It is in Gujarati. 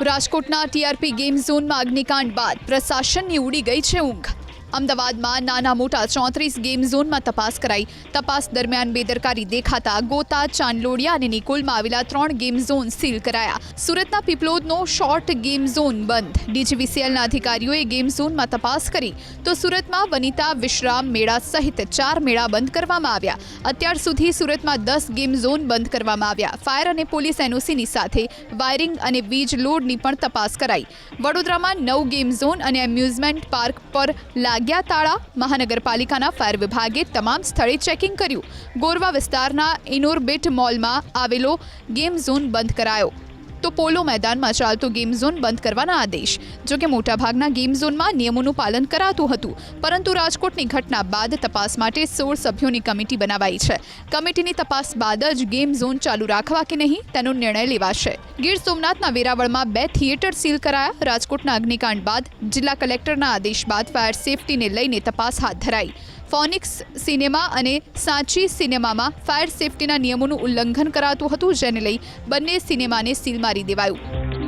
રાજકોટના ટીઆરપી ગેમ ઝોનમાં અગ્નિકાંડ બાદ પ્રશાસનની ઉડી ગઈ છે ઊંઘ. અમદાવાદમાં નાના મોટા ચોત્રીસ ગેમ ઝોનમાં તપાસ કરાઈ. તપાસ દરમિયાન બેદરકારી દેખાતા ગોતા, ચાંદલોડિયા અને નિકોલમાં આવેલા ત્રણ ગેમ ઝોન સીલ કરાયા. સુરતના પીપલોદનો શોર્ટ ગેમ ઝોન બંધ. ડીજીવીસીએલના અધિકારીઓએ ગેમ ઝોનમાં તપાસ કરી. તો સુરતમાં વનિતા, વિશ્રામ મેળા સહિત ચાર મેળા બંધ કરવામાં આવ્યા. અત્યાર સુધી સુરતમાં દસ ગેમ ઝોન બંધ કરવામાં આવ્યા. ફાયર અને પોલીસ એનઓસીની સાથે વાયરિંગ અને વીજ લોડની પણ તપાસ કરાઈ. વડોદરામાં નવ ગેમ ઝોન અને એમ્યુઝમેન્ટ પાર્ક પર લાગ્યા તાળા મહાનગરપાલિકાના ફાયર વિભાગે તમામ સ્થળે ચેકિંગ કર્યું. ગોરવા વિસ્તારના ઇનોરબિટ મોલમાં આવેલો ગેમ ઝોન બંધ કરાયો. તો પોલો મેદાનમાં ચાલતો ગેમ ઝોન બંધ કરવાના આદેશ. જોકે મોટાભાગના ગેમ ઝોનમાં નિયમોનું પાલન કરાતું હતું. પરંતુ રાજકોટની ઘટના બાદ તપાસ માટે સોળ સભ્યોની કમિટી બનાવાઈ છે. કમિટીની તપાસ બાદ જ ગેમ ઝોન ચાલુ રાખવા કે નહીં, તેનો નિર્ણય લેવાશે. ગીર સોમનાથના વેરાવળમાં બે થિયેટર સીલ કરાયા. રાજકોટના અગ્નિકાંડ બાદ જિલ્લા કલેક્ટરના આદેશ બાદ ફાયર સેફટીને લઈને તપાસ હાથ ધરાઈ. ફોનિક્સ સિનેમા અને સાંચી સિનેમામાં ફાયર સેફટીના નિયમોનું ઉલ્લંઘન કરાતું હતું, જેને લઈ બંને સિનેમાને સીલ મારી દેવાયું.